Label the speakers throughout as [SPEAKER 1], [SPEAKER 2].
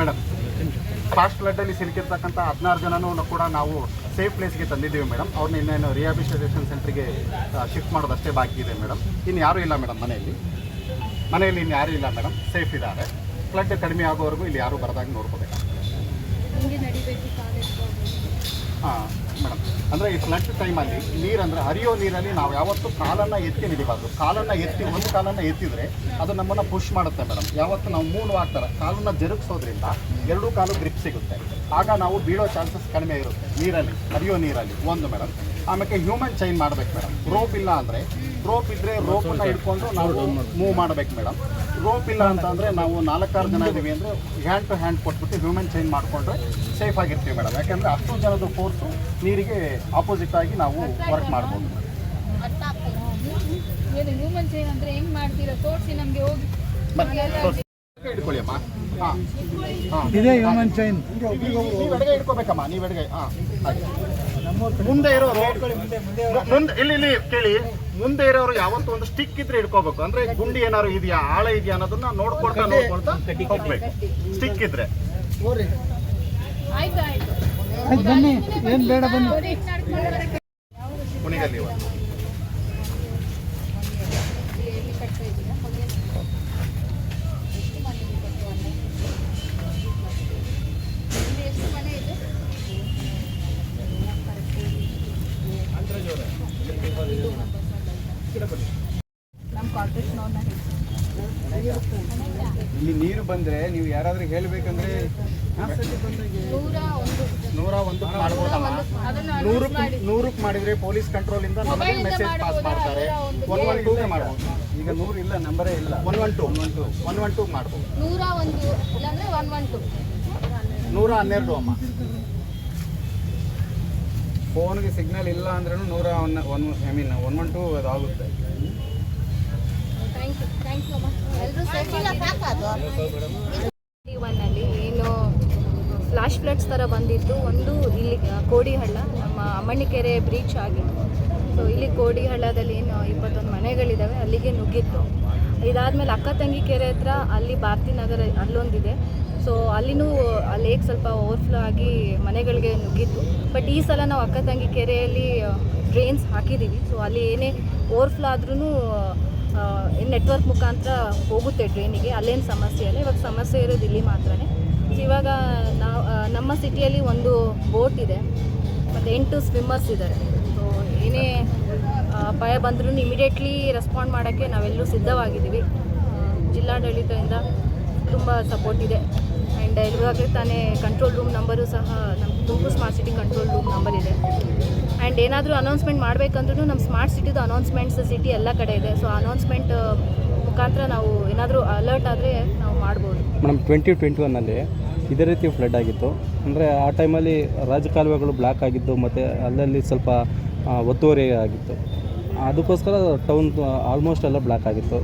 [SPEAKER 1] Madam fast ಫ್ಲಡ್ಡಲ್ಲಿ ಸಿಲುಕಿರ್ತಕ್ಕಂಥ ಹದಿನಾರು ಜನನೂ ಕೂಡ ನಾವು ಸೇಫ್ ಪ್ಲೇಸ್ಗೆ ತಂದಿದ್ದೀವಿ ಮೇಡಮ್. ಅವ್ರನ್ನ ಇನ್ನೇನು ರಿಹಾಬಿಲಿಟೇಷನ್ ಸೆಂಟ್ರಿಗೆ ಶಿಫ್ಟ್ ಮಾಡೋದಷ್ಟೇ ಬಾಕಿ ಇದೆ ಮೇಡಮ್. ಇನ್ನು ಯಾರೂ ಇಲ್ಲ ಮೇಡಮ್ ಮನೆಯಲ್ಲಿ. ಮನೆಯಲ್ಲಿ ಇನ್ನು ಯಾರೂ ಇಲ್ಲ ಮೇಡಮ್. ಸೇಫ್ ಇದ್ದಾರೆ. ಫ್ಲಡ್ ಕಡಿಮೆ ಆಗೋವರೆಗೂ ಇಲ್ಲಿ ಯಾರೂ ಬರದಾಗ ನೋಡ್ಕೋಬೇಕು.
[SPEAKER 2] ಹಿಂಗೆ ನಡಿಬೇಕು ಕಾಲೇಜ್
[SPEAKER 1] ಹಾಂ. ಅಂದರೆ ಈ ಫ್ಲಡ್ ಟೈಮಲ್ಲಿ ನೀರಂದರೆ ಹರಿಯೋ ನೀರಲ್ಲಿ ನಾವು ಯಾವತ್ತೂ ಕಾಲನ್ನು ಎತ್ತಿ ನಿಡಿಬಾರ್ದು. ಕಾಲನ್ನು ಎತ್ತಿ ಒಂದು ಕಾಲನ್ನು ಎತ್ತಿದರೆ ಅದು ನಮ್ಮನ್ನು ಪುಷ್ ಮಾಡುತ್ತೆ ಮೇಡಮ್ ಯಾವತ್ತು ನಾವು ಮೂವ್ ಆಗ್ತಾರೆ ಕಾಲನ್ನು ಜರುಗಿಸೋದ್ರಿಂದ ಎರಡೂ ಕಾಲು ಗ್ರಿಪ್ ಸಿಗುತ್ತೆ. ಆಗ ನಾವು ಬೀಳೋ ಚಾನ್ಸಸ್ ಕಡಿಮೆ ಇರುತ್ತೆ. ನೀರಲ್ಲಿ ಹರಿಯೋ ನೀರಲ್ಲಿ. ಒಂದು ಮೇಡಮ್ ಆಮೇಲೆ ಹ್ಯೂಮನ್ ಚೈನ್ ಮಾಡ್ಬೇಕು ಮೇಡಮ್ ರೋಪ್ ಇಲ್ಲ ಅಂದರೆ ರೋಪ್ ಇದ್ದರೆ ರೋಪನ್ನು ಹಿಡ್ಕೊಂಡು ನಾವು ಮೂವ್ ಮಾಡ್ಬೇಕು. ಮೇಡಮ್ ರೋಪ್ ಇಲ್ಲ ಅಂತಂದರೆ ನಾವು ನಾಲ್ಕಾರು ಜನ ಇದ್ದೀವಿ ಅಂದರೆ ಹ್ಯಾಂಡ್ ಟು ಹ್ಯಾಂಡ್ ಕೊಟ್ಬಿಟ್ಟು ಹ್ಯೂಮನ್ ಚೈನ್ ಮಾಡಿಕೊಂಡ್ರೆ ಸೇಫ್ ಆಗಿರ್ತೀವಿ ಮೇಡಮ್ ಯಾಕಂದ್ರೆ ಅಷ್ಟು ಜನದ ಫೋರ್ಸು ನೀರಿಗೆ ಆಪೋಸಿಟ್ ಆಗಿ ನಾವು ವರ್ಕ್ ಮಾಡ್ಬೋದು.
[SPEAKER 2] ಏನು ಹ್ಯೂಮನ್ ಚೈನ್ ಅಂದ್ರೆ ಹೆಂಗೆ ಮಾಡ್ತೀರಾ ತೋರಿಸಿ ನಮಗೆ ಹೋಗಿ.
[SPEAKER 1] ಹಿಡ್ಕೊಳ್ಳಿ ಅಮ್ಮ ಹಾಂ. ಹಾಂ.
[SPEAKER 3] ಇದೇ ಹ್ಯೂಮನ್ ಚೈನ್
[SPEAKER 1] ನೀವು ಎಡಗೈ ಹಿಡ್ಕೋಬೇಕಮ್ಮ ನೀವು ಎಡಗೈ. ಹಾಂ ಮುಂದೆ ಇರೋರು ಮುಂದೆ ಇಲ್ಲಿ ಇಲ್ಲಿ ಕೇಳಿ. ಮುಂದೆ ಇರೋರು ಯಾವತ್ತೂ ಒಂದು ಸ್ಟಿಕ್ ಇದ್ರೆ ಇಟ್ಕೋಬೇಕು ಅಂದ್ರೆ ಗುಂಡಿ ಏನಾದ್ರು ಇದೆಯಾ ಆಳ ಇದೆಯಾ ಅನ್ನೋದನ್ನ ನೋಡ್ಕೊಳ್ತಾ ನೋಡ್ಕೊಳ್ತಾ ಹೋಗ್ಬೇಕು. ಸ್ಟಿಕ್ ಇದ್ರೆ.
[SPEAKER 3] ಬನ್ನಿ. ಏನ್ ಬೇಡ ಬನ್ನಿ.
[SPEAKER 1] ಕುಣಿಗಲ್ಲಿ
[SPEAKER 3] ಬಂದ್ರೆ ನೀವು ಯಾರಾದ್ರೂ ಹೇಳ್ಬೇಕಂದ್ರೆ
[SPEAKER 2] ನೂರ ಒಂದು
[SPEAKER 1] ಮಾಡ್ಬೋದಮ್ಮ ನೂರಕ್ಕೆ ನೂರಕ್ಕೆ ಮಾಡಿದ್ರೆ ಪೊಲೀಸ್ ಕಂಟ್ರೋಲ್ ಇಂದ ನಮಗೆ ಮೆಸೇಜ್ ಪಾಸ್ ಮಾಡ್ತಾರೆ. ಒನ್ ಒನ್ ಟೂಗೆ ಮಾಡ್ಬೋದು.
[SPEAKER 3] ಈಗ ನೂರು ಇಲ್ಲ ನಂಬರೇ ಇಲ್ಲ.
[SPEAKER 1] One one two one one two ಮಾಡ್ಬೋದು.
[SPEAKER 2] ನೂರ ಒಂದು ಇಲ್ಲಾಂದ್ರೆ ಒನ್ ಒನ್ ಟು
[SPEAKER 1] ನೂರ ಹನ್ನೆರಡು ಅಮ್ಮ.
[SPEAKER 3] ಫೋನ್ಗೆ ಸಿಗ್ನಲ್ ಇಲ್ಲ ಅಂದ್ರೂ ನೂರ one one I mean one one two ಅದಾಗುತ್ತೆ.
[SPEAKER 2] Thank you thank you
[SPEAKER 4] ಒನ್ನಲ್ಲಿ ಏನು ಫ್ಲಾಶ್ ಫ್ಲಡ್ಸ್ ಥರ ಬಂದಿತ್ತು. ಒಂದು ಇಲ್ಲಿ ಕೋಡಿಹಳ್ಳ, ನಮ್ಮ ಅಮ್ಮಣ್ಣಿಕೆರೆ ಬ್ರೀಚ್ ಆಗಿ ಸೊ ಇಲ್ಲಿ ಕೋಡಿಹಳ್ಳದಲ್ಲಿ ಏನು, ಇಪ್ಪತ್ತೊಂದು ಮನೆಗಳಿದ್ದಾವೆ ಅಲ್ಲಿಗೆ ನುಗ್ಗಿತ್ತು. ಇದಾದಮೇಲೆ ಅಕ್ಕ ತಂಗಿ ಕೆರೆ ಹತ್ರ ಅಲ್ಲಿ ಭಾರತಿ ನಗರ ಅಲ್ಲೊಂದಿದೆ. ಸೊ ಅಲ್ಲಿನೂ ಲೇಕ್ ಸ್ವಲ್ಪ ಓವರ್ಫ್ಲೋ ಆಗಿ ಮನೆಗಳಿಗೆ ನುಗ್ಗಿತ್ತು. ಬಟ್ ಈ ಸಲ ನಾವು ಅಕ್ಕ ತಂಗಿ ಕೆರೆಯಲ್ಲಿ ಡ್ರೈನ್ಸ್ ಹಾಕಿದ್ದೀವಿ ಸೊ ಅಲ್ಲಿ ಏನೇ ಓವರ್ಫ್ಲೋ ಆದ್ರೂ ನೆಟ್ವರ್ಕ್ ಮುಖಾಂತರ ಹೋಗುತ್ತೆ ಟ್ರೈನಿಗೆ. ಅಲ್ಲೇನು ಸಮಸ್ಯೆ ಇಲ್ಲ. ಇವಾಗ ಸಮಸ್ಯೆ ಇರೋದು ಇಲ್ಲಿ ಮಾತ್ರನೇ. ಇವಾಗ ನಾವು ನಮ್ಮ ಸಿಟಿಯಲ್ಲಿ ಒಂದು ಬೋಟ್ ಇದೆ. ಮತ್ತು ಎಂಟು ಸ್ವಿಮ್ಮರ್ಸ್ ಇದ್ದಾರೆ. ಸೊ ಏನೇ ಅಪಾಯ ಬಂದರೂ ಇಮಿಡಿಯೇಟ್ಲಿ ರೆಸ್ಪಾಂಡ್ ಮಾಡೋಕ್ಕೆ ನಾವೆಲ್ಲರೂ ಸಿದ್ಧವಾಗಿದ್ದೀವಿ. ಜಿಲ್ಲಾಡಳಿತದಿಂದ ತುಂಬ ಸಪೋರ್ಟ್ ಇದೆ. ಆ್ಯಂಡ್ ಇವಾಗಲೇ ತಾನೇ ಕಂಟ್ರೋಲ್ ರೂಮ್ ನಂಬರು ಸಹ ನಮ್ಮ Tumakuru smart city control room number ಇದೆ. ಆ್ಯಂಡ್ ಏನಾದರೂ ಅನೌನ್ಸ್ಮೆಂಟ್ ಮಾಡಬೇಕಂದ್ರೂ ನಮ್ಮ ಸ್ಮಾರ್ಟ್ ಸಿಟಿದು ಅನೌನ್ಸ್ಮೆಂಟ್ಸ್ ಸಿಟಿ ಎಲ್ಲ ಕಡೆ ಇದೆ. ಸೊ ಅನೌನ್ಸ್ಮೆಂಟ್ ಮುಖಾಂತರ ನಾವು ಏನಾದರೂ ಅಲರ್ಟ್ ಆದರೆ ನಾವು ಮಾಡ್ಬೋದು.
[SPEAKER 5] ಮೇಡಮ್ ಟ್ವೆಂಟಿ ಟ್ವೆಂಟಿ ಒನ್ನಲ್ಲಿ ಇದೇ ರೀತಿ ಫ್ಲಡ್ ಆಗಿತ್ತು. ಅಂದರೆ ಆ ಟೈಮಲ್ಲಿ ರಾಜಕಾಲುವೆಗಳು ಬ್ಲಾಕ್ ಆಗಿದ್ದು ಮತ್ತು ಅಲ್ಲಲ್ಲಿ ಸ್ವಲ್ಪ ಒತ್ತುವರಿ ಆಗಿತ್ತು. ಅದಕ್ಕೋಸ್ಕರ ಟೌನ್ ಆಲ್ಮೋಸ್ಟ್ ಎಲ್ಲ ಬ್ಲಾಕ್ ಆಗಿತ್ತು.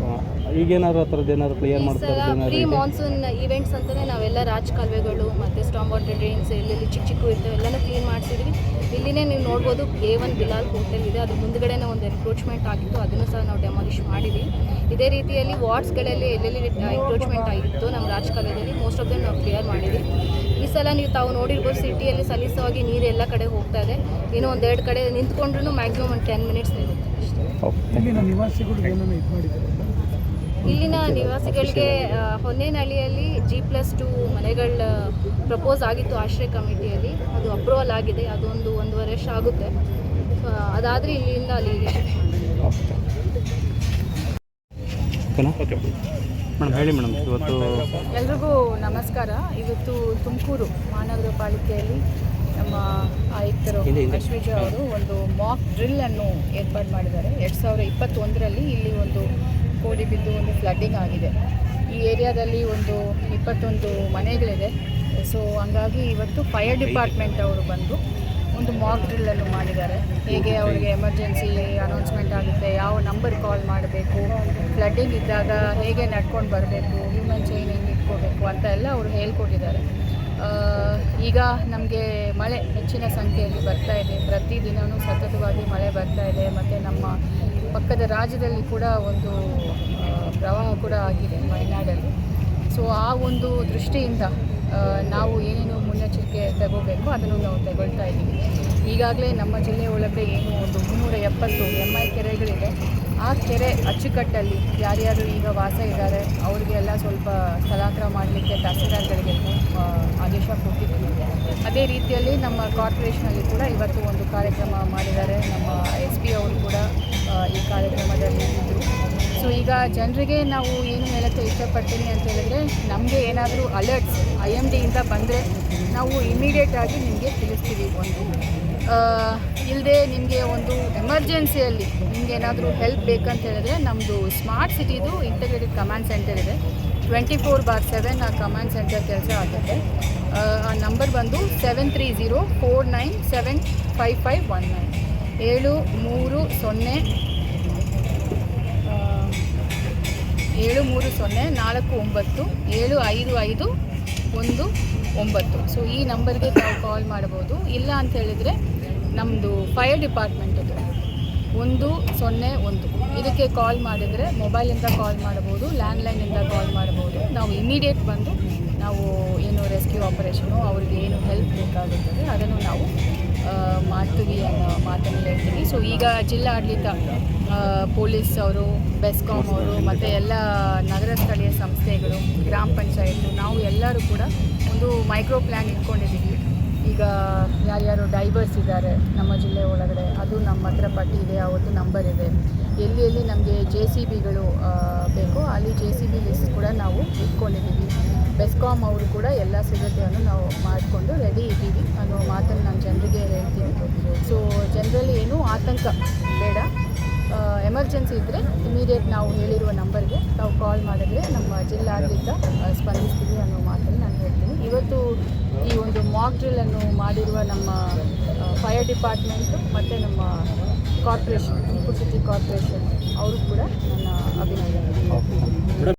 [SPEAKER 5] ಈಗೇನಾದ್ರು ಆ ಥರದ್ದು ಏನಾದ್ರು ಕ್ಲಿಯರ್
[SPEAKER 4] ಈ
[SPEAKER 5] ಮಾಡ್ತಾರೆ
[SPEAKER 4] ಸಲ ಪ್ರೀ ಮಾನ್ಸೂನ್ ಇವೆಂಟ್ಸ್ ಅಂತಲೇ ನಾವೆಲ್ಲ ರಾಜ್ ಕಾಲುವೆಗಳು ಮತ್ತು ಸ್ಟಾಮ್ ವಾಟರ್ ಡ್ರೈನ್ಸ್ ಎಲ್ಲೆಲ್ಲಿ ಚಿಕ್ಕ ಚಿಕ್ಕ ಇರ್ತವೆ ಎಲ್ಲನೂ ಕ್ಲೀನ್ ಮಾಡಿಸಿದ್ವಿ. ಇಲ್ಲಿನೇ ನೀವು ನೋಡ್ಬೋದು ಎ ಒನ್ ಬಿಲಾಲ್ ಹೋಟೆಲ್ ಇದೆ. ಅದು ಮುಂದ್ಗಡೆನೇ ಒಂದು ಎನ್ಕ್ರೋಚ್ಮೆಂಟ್ ಆಗಿತ್ತು. ಅದನ್ನು ಸಹ ನಾವು ಡೆಮಾಲಿಷ್ ಮಾಡಿದ್ವಿ. ಇದೇ ರೀತಿಯಲ್ಲಿ ವಾರ್ಡ್ಸ್ಗಳಲ್ಲಿ ಎಲ್ಲೆಲ್ಲಿ ಎನ್ಕ್ರೋಚ್ಮೆಂಟ್ ಆಗಿತ್ತು ನಮ್ಮ ರಾಜ್ ಕಾಲುವೆದಲ್ಲಿ ಮೋಸ್ಟ್ ಆಫ್ ದಮ್ ನಾವು ಕ್ಲಿಯರ್ ಮಾಡಿದ್ವಿ. ಈ ಸಲ ನೀವು ತಾವು ನೋಡಿರ್ಬೋದು ಸಿಟಿಯಲ್ಲಿ ಸಲೀಸವಾಗಿ ನೀರು ಎಲ್ಲ ಕಡೆ ಹೋಗ್ತಾ ಇದೆ. ಏನೋ ಒಂದೆರಡು ಕಡೆ ನಿಂತ್ಕೊಂಡ್ರೂ ಮ್ಯಾಕ್ಸಿಮಮ್ ಒಂದು ಟೆನ್ ಮಿನಿಟ್ಸ್ ನಿಲ್ಲುತ್ತೆ. ಅಷ್ಟೇ
[SPEAKER 5] ಓಕೆ
[SPEAKER 3] ಇಲ್ಲಿನ ನಿವಾಸಿಗಳು ಏನನ್ನು ಇದು ಮಾಡಿದ್ದಾರೆ?
[SPEAKER 4] ಇಲ್ಲಿನ ನಿವಾಸಿಗಳಿಗೆ ಹೊನ್ನೇನಹಳ್ಳಿಯಲ್ಲಿ ಜಿ ಪ್ಲಸ್ ಟು ಮನೆಗಳ ಪ್ರಪೋಸ್ ಆಗಿತ್ತು ಆಶ್ರಯ ಕಮಿಟಿಯಲ್ಲಿ. ಅದು ಅಪ್ರೂವಲ್ ಆಗಿದೆ. ಅದೊಂದು ಒಂದೂವರೆ ವರ್ಷ ಆಗುತ್ತೆ. ಅದಾದರೆ ಇಲ್ಲಿಂದ ಅಲ್ಲಿಗೆ.
[SPEAKER 5] ಓಕೆನಾ ಓಕೆ ಮೇಡಮ್ ಹೇಳಿ ಮೇಡಮ್ ಇವತ್ತು
[SPEAKER 6] ಎಲ್ರಿಗೂ ನಮಸ್ಕಾರ. ಇವತ್ತು ತುಮಕೂರು ಮಹಾನಗರ ಪಾಲಿಕೆಯಲ್ಲಿ ನಮ್ಮ ಆಯುಕ್ತರು ಅಶ್ವಿಜ ಅವರು ಒಂದು ಮಾಕ್ ಡ್ರಿಲ್ ಅನ್ನು ಏರ್ಪಾಡು ಮಾಡಿದ್ದಾರೆ. ಎರಡು ಸಾವಿರದ ಇಪ್ಪತ್ತೊಂದರಲ್ಲಿ ಇಲ್ಲಿ ಒಂದು ಕೋಡಿ ಬಿದ್ದು ಒಂದು ಫ್ಲಡ್ಡಿಂಗ್ ಆಗಿದೆ. ಈ ಏರಿಯಾದಲ್ಲಿ ಒಂದು ಇಪ್ಪತ್ತೊಂದು ಮನೆಗಳಿದೆ. ಸೊ ಹಂಗಾಗಿ ಇವತ್ತು ಫೈರ್ ಡಿಪಾರ್ಟ್ಮೆಂಟ್ ಅವರು ಬಂದು ಒಂದು ಮಾಕ್ ಡ್ರಿಲ್ಲನ್ನು ಮಾಡಿದ್ದಾರೆ. ಹೇಗೆ ಅವರಿಗೆ ಎಮರ್ಜೆನ್ಸಿ ಅನೌನ್ಸ್ಮೆಂಟ್ ಆಗುತ್ತೆ, ಯಾವ ನಂಬರ್ ಕಾಲ್ ಮಾಡಬೇಕು ಫ್ಲಡ್ಡಿಂಗ್ ಇದ್ದಾಗ ಹೇಗೆ ನಡ್ಕೊಂಡು ಬರಬೇಕು ಹ್ಯೂಮನ್ ಚೈನ್ ಹೆಂಗೆ ಇಟ್ಕೋಬೇಕು ಅಂತ ಎಲ್ಲ ಅವರು ಹೇಳ್ಕೊಟ್ಟಿದ್ದಾರೆ. ಈಗ ನಮಗೆ ಮಳೆ ಹೆಚ್ಚಿನ ಸಂಖ್ಯೆಯಲ್ಲಿ ಬರ್ತಾ ಇದೆ. ಪ್ರತಿದಿನವೂ ಸತತವಾಗಿ ಮಳೆ ಬರ್ತಾ ಇದೆ. ಮತ್ತು ನಮ್ಮ ಪಕ್ಕದ ರಾಜ್ಯದಲ್ಲಿ ಕೂಡ ಒಂದು ಪ್ರವಾಹ ಕೂಡ ಆಗಿದೆ ಮಲೆನಾಡಲ್ಲಿ. ಸೊ ಆ ಒಂದು ದೃಷ್ಟಿಯಿಂದ ನಾವು ಏನೇನು ಮುನ್ನೆಚ್ಚರಿಕೆ ತಗೋಬೇಕು ಅದನ್ನು ನಾವು ತಗೊಳ್ತಾ ಇದ್ದೀವಿ. ಈಗಾಗಲೇ ನಮ್ಮ ಜಿಲ್ಲೆ ಒಳಗಡೆ ಏನು ಒಂದು ಮುನ್ನೂರ ಎಪ್ಪತ್ತು ಎಂ ಐ ಕೆರೆಗಳಿದೆ. ಆ ಕೆರೆ ಅಚ್ಚುಕಟ್ಟಲ್ಲಿ ಯಾರ್ಯಾರು ಈಗ ವಾಸ ಇದ್ದಾರೆ ಅವರಿಗೆಲ್ಲ ಸ್ವಲ್ಪ ಸ್ಥಳಾಂತರ ಮಾಡಲಿಕ್ಕೆ ತಹಸೀಲ್ದಾರ್ಗಳಿಗೆ ಆದೇಶ ಕೊಟ್ಟಿದ್ದೀವಿ. ಅದೇ ರೀತಿಯಲ್ಲಿ ನಮ್ಮ ಕಾರ್ಪೊರೇಷನಲ್ಲಿ ಕೂಡ ಇವತ್ತು ಒಂದು ಕಾರ್ಯಕ್ರಮ ಮಾಡಿದ್ದಾರೆ. ನಮ್ಮ ಎಸ್ ಪಿ ಅವರು ಕೂಡ ಈ ಕಾರ್ಯಕ್ರಮದಲ್ಲಿ ಇದ್ದರು ಸೊ ಈಗ ಜನರಿಗೆ ನಾವು ಏನು ಹೇಳೋಕ್ಕೆ ಇಷ್ಟಪಡ್ತೀನಿ ಅಂತ ಹೇಳಿದ್ರೆ ನಮಗೆ ಏನಾದರೂ ಅಲರ್ಟ್ಸ್ ಐ ಎಂ ಡಿಯಿಂದ ಬಂದರೆ ನಾವು ಇಮಿಡಿಯೇಟಾಗಿ ನಿಮಗೆ ತಿಳಿಸ್ತೀವಿ ಒಂದು. ಇಲ್ಲದೆ ನಿಮಗೆ ಒಂದು ಎಮರ್ಜೆನ್ಸಿಯಲ್ಲಿ ನಿಮ್ಗೆ ಏನಾದರೂ ಹೆಲ್ಪ್ ಬೇಕಂತ ಹೇಳಿದ್ರೆ ನಮ್ಮದು ಸ್ಮಾರ್ಟ್ ಸಿಟಿದು ಇಂಟಗ್ರೇಟೆಡ್ ಕಮಾಂಡ್ ಸೆಂಟರ್ ಇದೆ. ಟ್ವೆಂಟಿ ಫೋರ್ ಬಾರ್ ಸೆವೆನ್ ಆ ಕಮಾಂಡ್ ಸೆಂಟರ್ ಕೆಲಸ ಆಗುತ್ತೆ. ಆ, ನಂಬರ್ ಬಂದು seven three zero four nine seven five five one nine ಏಳು ಮೂರು ಸೊನ್ನೆ ಆ, ಏಳು ಮೂರು ಸೊನ್ನೆ, ನಾಲ್ಕು ಒಂಬತ್ತು, ಏಳು ಐದು ಐದು, ಒಂದು ಒಂಬತ್ತು. ಸೊ ಈ ನಂಬರ್ಗೆ ತಾವು ಕಾಲ್ ಮಾಡ್ಬೋದು ಇಲ್ಲ ಅಂತ ಹೇಳಿದರೆ ನಮ್ಮದು ಫೈರ್ ಡಿಪಾರ್ಟ್ಮೆಂಟ್ ಇದೆ ಒಂದು, ಸೊನ್ನೆ, ಒಂದು. ಇದಕ್ಕೆ ಕಾಲ್ ಮಾಡಿದರೆ ಮೊಬೈಲಿಂದ ಕಾಲ್ ಮಾಡ್ಬೋದು ಲ್ಯಾಂಡ್ಲೈನಿಂದ ಕಾಲ್ ಮಾಡ್ಬೋದು ನಾವು ಇಮಿಡಿಯೇಟ್ ಬಂದು ನಾವು ಏನು ರೆಸ್ಕ್ಯೂ ಆಪರೇಷನು ಅವ್ರಿಗೆ ಏನು ಹೆಲ್ಪ್ ಬೇಕಾಗುತ್ತದೆ, ಅದನ್ನು ನಾವು ಮಾಡ್ತೀವಿ ಅನ್ನೋ ಮಾತನ್ನು ಹೇಳ್ತೀವಿ. ಸೊ ಈಗ ಜಿಲ್ಲಾಡಳಿತ ಆಡಳಿತ ಪೊಲೀಸ್ ಅವರು ಬೆಸ್ಕಾಮ್ ಅವರು, ಮತ್ತು ಎಲ್ಲ ನಗರ ಸ್ಥಳೀಯ ಸಂಸ್ಥೆಗಳು, ಗ್ರಾಮ ಪಂಚಾಯತ್, ನಾವು ಎಲ್ಲರೂ ಕೂಡ ಒಂದು ಮೈಕ್ರೋ ಪ್ಲ್ಯಾನ್ ಇಟ್ಕೊಂಡಿದ್ದೀವಿ. ಈಗ ಯಾರ್ಯಾರು ಡೈವರ್ಸ್ ಇದ್ದಾರೆ ನಮ್ಮ ಜಿಲ್ಲೆ ಒಳಗಡೆ, ಅದು ನಮ್ಮ ಹತ್ರ ಪಟ್ಟಿ ಇದೆ, ಅವತ್ತು ನಂಬರ್ ಇದೆ. ಎಲ್ಲಿ ಎಲ್ಲಿ ನಮಗೆ ಜೆ ಸಿ ಬಿಗಳು ಬೇಕೋ, ಅಲ್ಲಿ ಜೆ ಸಿ ಬಿ ಲಿಸ್ಟ್ ಕೂಡ ನಾವು ಇಟ್ಕೊಂಡಿದ್ದೀವಿ. ಬೆಸ್ಕಾಮ್ ಅವರು ಕೂಡ ಎಲ್ಲ ಸಿದ್ಧತೆಯನ್ನು ನಾವು ಮಾಡಿಕೊಂಡು ರೆಡಿ ಇದ್ದೀವಿ. ಅನ್ನೋ ಮಾತನ್ನು ನಾನು ಜನರಿಗೆ ಹೇಳ್ತೀನಿ. ಸೊ ಜನರಲ್ಲಿ ಏನೂ ಆತಂಕ ಬೇಡ. ಎಮರ್ಜೆನ್ಸಿ ಇದ್ದರೆ ಇಮಿಡಿಯೇಟ್ ನಾವು ಹೇಳಿರುವ ನಂಬರ್ಗೆ ತಾವು ಕಾಲ್ ಮಾಡಿದ್ರೆ ನಮ್ಮ ಜಿಲ್ಲಾಡಳಿತ ಸ್ಪಂದಿಸ್ತೀವಿ ಅನ್ನೋ ಮಾತನ್ನು ನಾನು ಹೇಳ್ತೀನಿ. ಇವತ್ತು ಈ ಒಂದು ಮಾಕ್ ಡ್ರಿಲ್ ಅನ್ನು ಮಾಡಿರುವ ನಮ್ಮ ಫೈರ್ ಡಿಪಾರ್ಟ್ಮೆಂಟು ಮತ್ತು ನಮ್ಮ ಕಾರ್ಪೊರೇಷನ್ ತುಮಕೂರು ಕಾರ್ಪೊರೇಷನ್ ಅವರು ಕೂಡ ನನ್ನ ಅಭಿನಂದನೆ.